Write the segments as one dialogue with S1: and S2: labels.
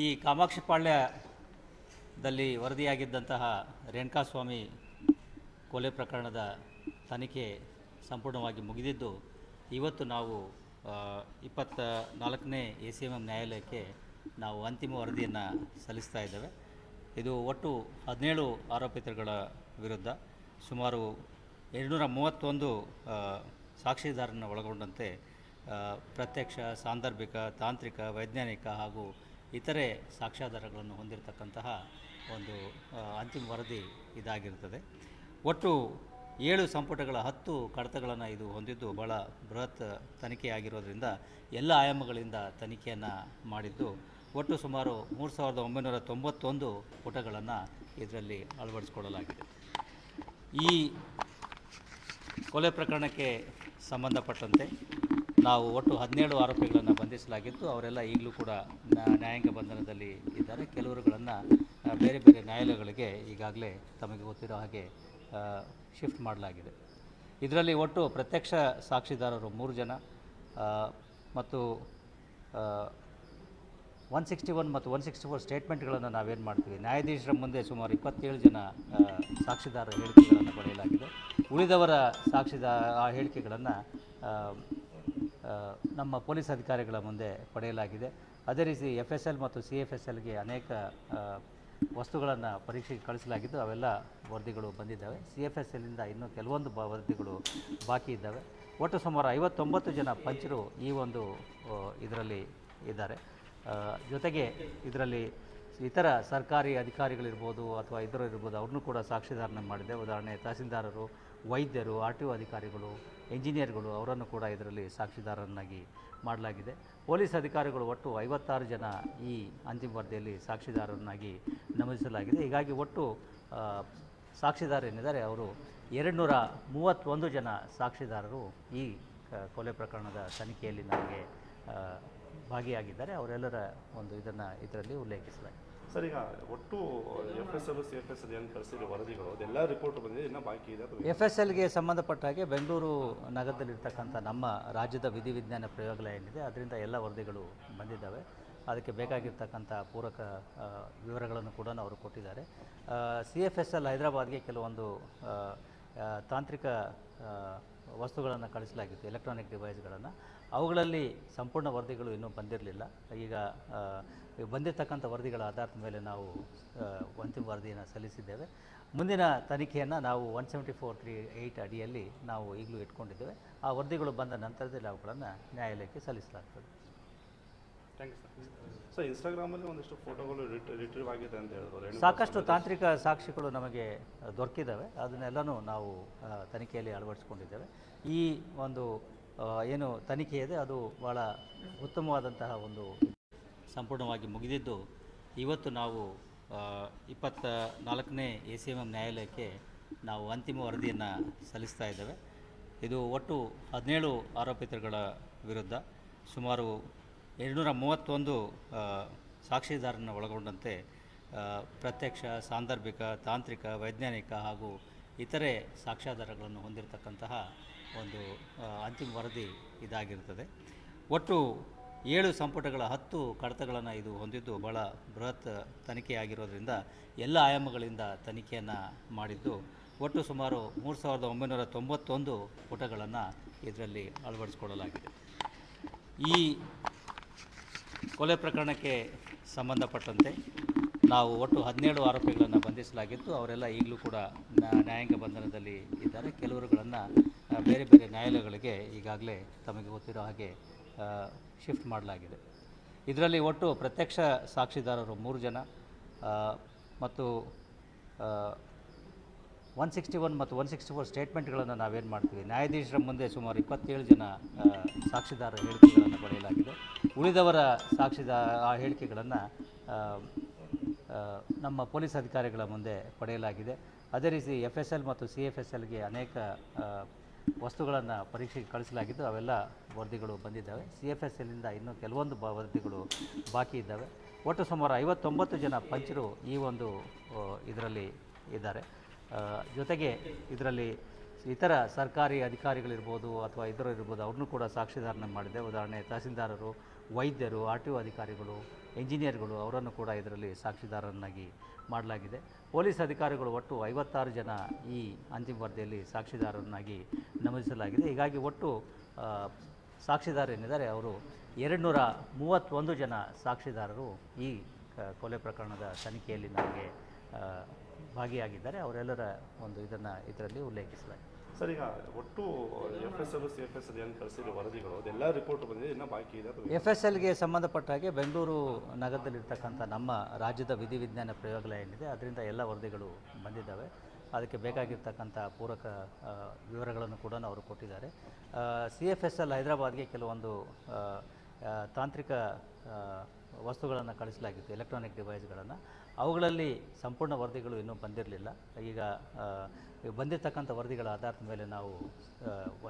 S1: ಈ ಕಾಮಾಕ್ಷಿಪಾಳ್ಯದಲ್ಲಿ ವರದಿಯಾಗಿದ್ದಂತಹ ರೇಣುಕಾಸ್ವಾಮಿ ಕೊಲೆ ಪ್ರಕರಣದ ತನಿಖೆ ಸಂಪೂರ್ಣವಾಗಿ ಮುಗಿದಿದ್ದು, ಇವತ್ತು ನಾವು ಇಪ್ಪತ್ತ ನಾಲ್ಕನೇ ಎ ಸಿ ಎಂ ಎಂ ನ್ಯಾಯಾಲಯಕ್ಕೆ ನಾವು ಅಂತಿಮ ವರದಿಯನ್ನು ಸಲ್ಲಿಸ್ತಾ ಇದ್ದೇವೆ. ಇದು ಒಟ್ಟು ಹದಿನೇಳು ಆರೋಪಿತರುಗಳ ವಿರುದ್ಧ, ಸುಮಾರು ಎರಡುನೂರ ಮೂವತ್ತೊಂದು ಸಾಕ್ಷಿದಾರರನ್ನು ಒಳಗೊಂಡಂತೆ ಪ್ರತ್ಯಕ್ಷ, ಸಾಂದರ್ಭಿಕ, ತಾಂತ್ರಿಕ, ವೈಜ್ಞಾನಿಕ ಹಾಗೂ ಇತರೆ ಸಾಕ್ಷ್ಯಾಧಾರಗಳನ್ನು ಹೊಂದಿರತಕ್ಕಂತಹ ಒಂದು ಅಂತಿಮ ವರದಿ ಇದಾಗಿರುತ್ತದೆ ಒಟ್ಟು ಏಳು ಸಂಪುಟಗಳ ಹತ್ತು ಕಡತಗಳನ್ನು ಇದು ಹೊಂದಿದ್ದು ಬಹಳ ಬೃಹತ್ ತನಿಖೆ ಆಗಿರೋದ್ರಿಂದ ಎಲ್ಲ ಆಯಾಮಗಳಿಂದ ತನಿಖೆಯನ್ನು ಮಾಡಿದ್ದು, ಒಟ್ಟು ಸುಮಾರು ಮೂರು ಸಾವಿರದ ಒಂಬೈನೂರ ತೊಂಬತ್ತೊಂದು ಪುಟಗಳನ್ನು ಇದರಲ್ಲಿ ಅಳವಡಿಸಿಕೊಳ್ಳಲಾಗಿದೆ. ಈ ಕೊಲೆ ಪ್ರಕರಣಕ್ಕೆ ಸಂಬಂಧಪಟ್ಟಂತೆ ನಾವು ಒಟ್ಟು ಹದಿನೇಳು ಆರೋಪಿಗಳನ್ನು ಬಂಧಿಸಲಾಗಿತ್ತು. ಅವರೆಲ್ಲ ಈಗಲೂ ಕೂಡ ನ್ಯಾಯಾಂಗ ಬಂಧನದಲ್ಲಿ ಇದ್ದಾರೆ. ಕೆಲವರುಗಳನ್ನು ಬೇರೆ ಬೇರೆ ನ್ಯಾಯಾಲಯಗಳಿಗೆ ಈಗಾಗಲೇ ತಮಗೆ ಗೊತ್ತಿರೋ ಹಾಗೆ ಶಿಫ್ಟ್ ಮಾಡಲಾಗಿದೆ. ಇದರಲ್ಲಿ ಒಟ್ಟು ಪ್ರತ್ಯಕ್ಷ ಸಾಕ್ಷಿದಾರರು ಮೂರು ಜನ ಮತ್ತು ಒನ್ ಸಿಕ್ಸ್ಟಿ ಒನ್ ಮತ್ತು ಒನ್ ಸಿಕ್ಸ್ಟಿ ಫೋರ್ ಸ್ಟೇಟ್ಮೆಂಟ್ಗಳನ್ನು ನಾವೇನು ಮಾಡ್ತೀವಿ. ನ್ಯಾಯಾಧೀಶರ ಮುಂದೆ ಸುಮಾರು ಇಪ್ಪತ್ತೇಳು ಜನ ಸಾಕ್ಷಿದಾರರ ಹೇಳಿಕೆಗಳನ್ನು ಪಡೆಯಲಾಗಿದೆ. ಉಳಿದವರ ಸಾಕ್ಷಿದಾರ ಆ ಹೇಳಿಕೆಗಳನ್ನು ನಮ್ಮ ಪೊಲೀಸ್ ಅಧಿಕಾರಿಗಳ ಮುಂದೆ ಪಡೆಯಲಾಗಿದೆ. ಅದೇ ರೀತಿ ಎಫ್ ಎಸ್ ಎಲ್ ಮತ್ತು ಸಿ ಎಫ್ ಎಸ್ ಎಲ್ಗೆ ಅನೇಕ ವಸ್ತುಗಳನ್ನು ಪರೀಕ್ಷೆಗೆ ಕಳಿಸಲಾಗಿದ್ದು ಅವೆಲ್ಲ ವರದಿಗಳು ಬಂದಿದ್ದಾವೆ. ಸಿ ಎಫ್ ಎಸ್ ಎಲ್ಲಿಂದ ಇನ್ನೂ ಕೆಲವೊಂದು ಬ, ವರದಿಗಳು ಬಾಕಿ ಇದ್ದಾವೆ. ಒಟ್ಟು ಸುಮಾರು ಐವತ್ತೊಂಬತ್ತು ಜನ ಪಂಚರು ಈ ಒಂದು ಇದರಲ್ಲಿ ಇದ್ದಾರೆ. ಜೊತೆಗೆ ಇದರಲ್ಲಿ ಇತರ ಸರ್ಕಾರಿ ಅಧಿಕಾರಿಗಳಿರ್ಬೋದು ಅಥವಾ ಇದ್ರು ಇರ್ಬೋದು ಅವ್ರನ್ನೂ ಕೂಡ ಸಾಕ್ಷಿದಾರನ ಮಾಡಿದೆ. ಉದಾಹರಣೆ, ತಹಸೀಲ್ದಾರರು, ವೈದ್ಯರು, ಆರ್ ಟಿ ಒ ಅಧಿಕಾರಿಗಳು ಇಂಜಿನಿಯರ್ಗಳು ಅವರನ್ನು ಕೂಡ ಇದರಲ್ಲಿ ಸಾಕ್ಷಿದಾರರನ್ನಾಗಿ ಮಾಡಲಾಗಿದೆ. ಪೊಲೀಸ್ ಅಧಿಕಾರಿಗಳು ಒಟ್ಟು ಐವತ್ತಾರು ಜನ ಈ ಅಂತಿಮ ವರದಿಯಲ್ಲಿ ಸಾಕ್ಷಿದಾರರನ್ನಾಗಿ ನಮೂದಿಸಲಾಗಿದೆ. ಹೀಗಾಗಿ ಒಟ್ಟು ಸಾಕ್ಷಿದಾರ ಏನಿದ್ದಾರೆ, ಅವರು ಎರಡು ನೂರ ಮೂವತ್ತೊಂದು ಜನ ಸಾಕ್ಷಿದಾರರು ಈ ಕೊಲೆ ಪ್ರಕರಣದ ತನಿಖೆಯಲ್ಲಿ ನಮಗೆ ಭಾಗಿಯಾಗಿದ್ದಾರೆ. ಅವರೆಲ್ಲರ ಒಂದು ಇದನ್ನು ಇದರಲ್ಲಿ ಉಲ್ಲೇಖಿಸಲಾಗಿದೆ.
S2: ಸರ್ ಈಗ ಒಟ್ಟು F S L C F S L ಏನು ಕಳಿಸಿರೋ ವರದಿಗಳು ಅದೆಲ್ಲ ರಿಪೋರ್ಟ್ ಬಂದಿದೆ ಇನ್ನೂ ಬಾಕಿ ಇದೆ
S1: ಎಫ್ ಎಸ್ ಎಲ್ಗೆ ಸಂಬಂಧಪಟ್ಟ ಹಾಗೆ ಬೆಂಗಳೂರು ನಗರದಲ್ಲಿರ್ತಕ್ಕಂಥ ನಮ್ಮ ರಾಜ್ಯದ ವಿಧಿವಿಜ್ಞಾನ ಪ್ರಯೋಗಾಲಯ ಏನಿದೆ ಅದರಿಂದ ಎಲ್ಲ ವರದಿಗಳು ಬಂದಿದ್ದಾವೆ. ಅದಕ್ಕೆ ಬೇಕಾಗಿರ್ತಕ್ಕಂಥ ಪೂರಕ ವಿವರಗಳನ್ನು ಕೂಡ ಅವರು ಕೊಟ್ಟಿದ್ದಾರೆ. ಸಿ ಎಫ್ ಎಸ್ ಎಲ್ ಹೈದರಾಬಾದ್ಗೆ ಕೆಲವೊಂದು ತಾಂತ್ರಿಕ ವಸ್ತುಗಳನ್ನು ಕಳಿಸಲಾಗಿತ್ತು ಎಲೆಕ್ಟ್ರಾನಿಕ್ ಡಿವೈಸ್ಗಳನ್ನು ಅವುಗಳಲ್ಲಿ ಸಂಪೂರ್ಣ ವರದಿಗಳು ಇನ್ನೂ ಬಂದಿರಲಿಲ್ಲ. ಈಗ ಬಂದಿರತಕ್ಕಂಥ ವರದಿಗಳ ಆಧಾರದ ಮೇಲೆ ನಾವು ಅಂತಿಮ ವರದಿಯನ್ನು ಸಲ್ಲಿಸಿದ್ದೇವೆ. ಮುಂದಿನ ತನಿಖೆಯನ್ನು ನಾವು one seventy four three eight ಅಡಿಯಲ್ಲಿ ನಾವು ಈಗಲೂ ಇಟ್ಕೊಂಡಿದ್ದೇವೆ. ಆ ವರದಿಗಳು ಬಂದ ನಂತರದಲ್ಲಿ ಅವುಗಳನ್ನು ನ್ಯಾಯಾಲಯಕ್ಕೆ ಸಲ್ಲಿಸಲಾಗ್ತದೆ.
S2: ಥ್ಯಾಂಕ್ ಯು ಸರ್ ಸರ್ ಇನ್ಸ್ಟಾಗ್ರಾಮಲ್ಲಿ ಒಂದಿಷ್ಟು ಫೋಟೋಗಳು ರಿಟ್ರೀವ್ ಆಗಿದೆ ಅಂತ ಹೇಳಿದ್ರು.
S1: ಸಾಕಷ್ಟು ತಾಂತ್ರಿಕ ಸಾಕ್ಷಿಗಳು ನಮಗೆ ದೊರಕಿದ್ದಾವೆ ಅದನ್ನೆಲ್ಲನೂ ನಾವು ತನಿಖೆಯಲ್ಲಿ ಅಳವಡಿಸಿಕೊಂಡಿದ್ದೇವೆ. ಈ ಒಂದು ಏನು ತನಿಖೆ ಇದೆ ಅದು ಭಾಳ ಉತ್ತಮವಾದಂತಹ ಒಂದು ಸಂಪೂರ್ಣವಾಗಿ ಮುಗಿದಿದ್ದು ಇವತ್ತು ನಾವು ಇಪ್ಪತ್ತ ನಾಲ್ಕನೇ ಎ ಸಿ ಎಂ ಎಂ ನ್ಯಾಯಾಲಯಕ್ಕೆ ನಾವು ಅಂತಿಮ ವರದಿಯನ್ನು ಸಲ್ಲಿಸ್ತಾ ಇದ್ದೇವೆ. ಇದು ಒಟ್ಟು ಹದಿನೇಳು ಆರೋಪಿತರುಗಳ ವಿರುದ್ಧ ಸುಮಾರು ಎರಡುನೂರ ಮೂವತ್ತೊಂದು ಸಾಕ್ಷಿದಾರರನ್ನು ಒಳಗೊಂಡಂತೆ ಪ್ರತ್ಯಕ್ಷ, ಸಾಂದರ್ಭಿಕ, ತಾಂತ್ರಿಕ, ವೈಜ್ಞಾನಿಕ ಹಾಗೂ ಇತರೆ ಸಾಕ್ಷ್ಯಾಧಾರಗಳನ್ನು ಹೊಂದಿರತಕ್ಕಂತಹ ಒಂದು ಅಂತಿಮ ವರದಿ ಇದಾಗಿರುತ್ತದೆ ಒಟ್ಟು ಏಳು ಸಂಪುಟಗಳ ಹತ್ತು ಕಡತಗಳನ್ನು ಇದು ಹೊಂದಿದ್ದು ಭಾಳ ಬೃಹತ್ ತನಿಖೆಯಾಗಿರೋದ್ರಿಂದ ಎಲ್ಲ ಆಯಾಮಗಳಿಂದ ತನಿಖೆಯನ್ನು ಮಾಡಿದ್ದು, ಒಟ್ಟು ಸುಮಾರು ಮೂರು ಸಾವಿರದ ಒಂಬೈನೂರ ತೊಂಬತ್ತೊಂದು ಪುಟಗಳನ್ನು ಇದರಲ್ಲಿ ಅಳವಡಿಸಿಕೊಳ್ಳಲಾಗಿದೆ. ಈ ಕೊಲೆ ಪ್ರಕರಣಕ್ಕೆ ಸಂಬಂಧಪಟ್ಟಂತೆ ನಾವು ಒಟ್ಟು ಹದಿನೇಳು ಆರೋಪಿಗಳನ್ನು ಬಂಧಿಸಲಾಗಿತ್ತು. ಅವರೆಲ್ಲ ಈಗಲೂ ಕೂಡ ನ್ಯಾಯಾಂಗ ಬಂಧನದಲ್ಲಿ ಇದ್ದಾರೆ. ಕೆಲವರುಗಳನ್ನು ಬೇರೆ ಬೇರೆ ನ್ಯಾಯಾಲಯಗಳಿಗೆ ಈಗಾಗಲೇ ತಮಗೆ ಗೊತ್ತಿರೋ ಹಾಗೆ ಶಿಫ್ಟ್ ಮಾಡಲಾಗಿದೆ. ಇದರಲ್ಲಿ ಒಟ್ಟು ಪ್ರತ್ಯಕ್ಷ ಸಾಕ್ಷಿದಾರರು ಮೂರು ಜನ ಮತ್ತು ಒನ್ ಸಿಕ್ಸ್ಟಿ ಒನ್ ಮತ್ತು ಒನ್ ಸಿಕ್ಸ್ಟಿ ಫೋರ್ ಸ್ಟೇಟ್ಮೆಂಟ್ಗಳನ್ನು ನಾವೇನು ಮಾಡ್ತೀವಿ? ನ್ಯಾಯಾಧೀಶರ ಮುಂದೆ ಸುಮಾರು ಇಪ್ಪತ್ತೇಳು ಜನ ಸಾಕ್ಷಿದಾರ ಹೇಳಿಕೆಗಳನ್ನು ಪಡೆಯಲಾಗಿದೆ ಉಳಿದವರ ಸಾಕ್ಷಿದ, ಆ ಹೇಳಿಕೆಗಳನ್ನು ನಮ್ಮ ಪೊಲೀಸ್ ಅಧಿಕಾರಿಗಳ ಮುಂದೆ ಪಡೆಯಲಾಗಿದೆ. ಅದೇ ರೀತಿ ಎಫ್ ಎಸ್ ಎಲ್ ಮತ್ತು ಸಿ ಎಫ್ ಎಸ್ ಎಲ್ಗೆ ಅನೇಕ ವಸ್ತುಗಳನ್ನು ಪರೀಕ್ಷೆಗೆ ಕಳಿಸಲಾಗಿದ್ದು ಅವೆಲ್ಲ ವರದಿಗಳು ಬಂದಿದ್ದಾವೆ. ಸಿ ಎಫ್ ಎಸ್ ಎಲ್ಲಿಂದ ಇನ್ನೂ ಕೆಲವೊಂದು ಬ, ವರದಿಗಳು ಬಾಕಿ ಇದ್ದಾವೆ. ಒಟ್ಟು ಸುಮಾರು ಐವತ್ತೊಂಬತ್ತು ಜನ ಪಂಚರು ಈ ಒಂದು ಇದರಲ್ಲಿ ಇದ್ದಾರೆ. ಜೊತೆಗೆ ಇದರಲ್ಲಿ ಇತರ ಸರ್ಕಾರಿ ಅಧಿಕಾರಿಗಳಿರ್ಬೋದು ಅಥವಾ ಇತರರು ಇರ್ಬೋದು, ಅವ್ರನ್ನೂ ಕೂಡ ಸಾಕ್ಷಿದಾರನ ಮಾಡಿದೆ. ಉದಾಹರಣೆ, ತಹಸೀಲ್ದಾರರು, ವೈದ್ಯರು, ಆರ್ ಟಿ ಒ ಅಧಿಕಾರಿಗಳು, ಎಂಜಿನಿಯರ್ಗಳು, ಅವರನ್ನು ಕೂಡ ಇದರಲ್ಲಿ ಸಾಕ್ಷಿದಾರರನ್ನಾಗಿ ಮಾಡಲಾಗಿದೆ. ಪೊಲೀಸ್ ಅಧಿಕಾರಿಗಳು ಒಟ್ಟು ಐವತ್ತಾರು ಜನ ಈ ಅಂತಿಮ ವರದಿಯಲ್ಲಿ ಸಾಕ್ಷಿದಾರರನ್ನಾಗಿ ನಮೂದಿಸಲಾಗಿದೆ. ಹೀಗಾಗಿ ಒಟ್ಟು ಸಾಕ್ಷಿದಾರೇನಿದ್ದಾರೆ ಅವರು ಎರಡುನೂರ ಮೂವತ್ತೊಂದು ಜನ ಸಾಕ್ಷಿದಾರರು ಈ ಕೊಲೆ ಪ್ರಕರಣದ ತನಿಖೆಯಲ್ಲಿ ನಮಗೆ ಭಾಗಿಯಾಗಿದ್ದಾರೆ. ಅವರೆಲ್ಲರ ಒಂದು ಇದನ್ನು ಇದರಲ್ಲಿ ಉಲ್ಲೇಖಿಸಲಾಗಿದೆ.
S2: ಸರ್ ಈಗ ಒಟ್ಟು F S L C F S L ಏನು ಕಳಿಸಿರೋ ವರದಿಗಳು? ಅದೆಲ್ಲ ರಿಪೋರ್ಟ್ ಬಂದಿದೆ ಇನ್ನೂ ಬಾಕಿ ಇದೆ
S1: ಎಫ್ ಎಸ್ ಎಲ್ಗೆ ಸಂಬಂಧಪಟ್ಟ ಹಾಗೆ ಬೆಂಗಳೂರು ನಗರದಲ್ಲಿರ್ತಕ್ಕಂಥ ನಮ್ಮ ರಾಜ್ಯದ ವಿಧಿವಿಜ್ಞಾನ ಪ್ರಯೋಗಾಲಯ ಏನಿದೆ ಅದರಿಂದ ಎಲ್ಲ ವರದಿಗಳು ಬಂದಿದ್ದಾವೆ. ಅದಕ್ಕೆ ಬೇಕಾಗಿರ್ತಕ್ಕಂಥ ಪೂರಕ ವಿವರಗಳನ್ನು ಕೂಡ ಅವರು ಕೊಟ್ಟಿದ್ದಾರೆ. ಸಿ ಎಫ್ ಎಸ್ ಎಲ್ ಹೈದರಾಬಾದ್ಗೆ ಕೆಲವೊಂದು ತಾಂತ್ರಿಕ ವಸ್ತುಗಳನ್ನು ಕಳಿಸಲಾಗಿತ್ತು ಎಲೆಕ್ಟ್ರಾನಿಕ್ ಡಿವೈಸ್ಗಳನ್ನು ಅವುಗಳಲ್ಲಿ ಸಂಪೂರ್ಣ ವರದಿಗಳು ಇನ್ನೂ ಬಂದಿರಲಿಲ್ಲ. ಈಗ ಬಂದಿರತಕ್ಕಂಥ ವರದಿಗಳ ಆಧಾರದ ಮೇಲೆ ನಾವು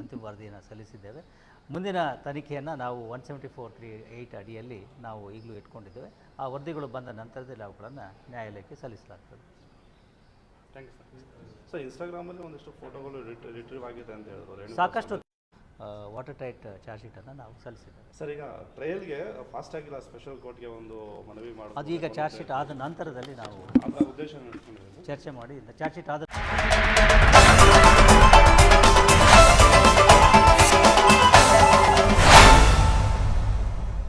S1: ಅಂತಿಮ ವರದಿಯನ್ನು ಸಲ್ಲಿಸಿದ್ದೇವೆ. ಮುಂದಿನ ತನಿಖೆಯನ್ನು ನಾವು one seventy four three eight ಅಡಿಯಲ್ಲಿ ನಾವು ಈಗಲೂ ಇಟ್ಕೊಂಡಿದ್ದೇವೆ. ಆ ವರದಿಗಳು ಬಂದ ನಂತರದಲ್ಲಿ ಅವುಗಳನ್ನು ನ್ಯಾಯಾಲಯಕ್ಕೆ ಸಲ್ಲಿಸಲಾಗ್ತದೆ.
S2: ಥ್ಯಾಂಕ್ ಯು ಸರ್ ಸರ್ ಇನ್ಸ್ಟಾಗ್ರಾಮಲ್ಲಿ ಒಂದಿಷ್ಟು ಫೋಟೋಗಳು ರಿಟ್ರೀವ್ ಆಗಿದೆ ಅಂತ ಹೇಳಿದ್ರು.
S1: ಸಾಕಷ್ಟು ವಾಟರ್ ಟೈಟ್ ಚಾರ್ಜ್ ಶೀಟನ್ನು ನಾವು ಸಲ್ಲಿಸಿದ್ದೇವೆ.
S2: ಸರ್ ಈಗ ಟ್ರಯಲ್ಗೆ ಫಾಸ್ಟ್ ಆಗಿಲ್ಲ ಸ್ಪೆಷಲ್ ಕೋರ್ಟ್ಗೆ ಒಂದು ಮನವಿ ಮಾಡೋದು
S1: ಅದು ಈಗ ಚಾರ್ಜ್ ಶೀಟ್ ಆದ ನಂತರದಲ್ಲಿ ನಾವು
S2: ಅದರ ಉದ್ದೇಶ
S1: ಚರ್ಚೆ ಮಾಡಿ ಚಾರ್ಜ್ ಶೀಟ್ ಆದ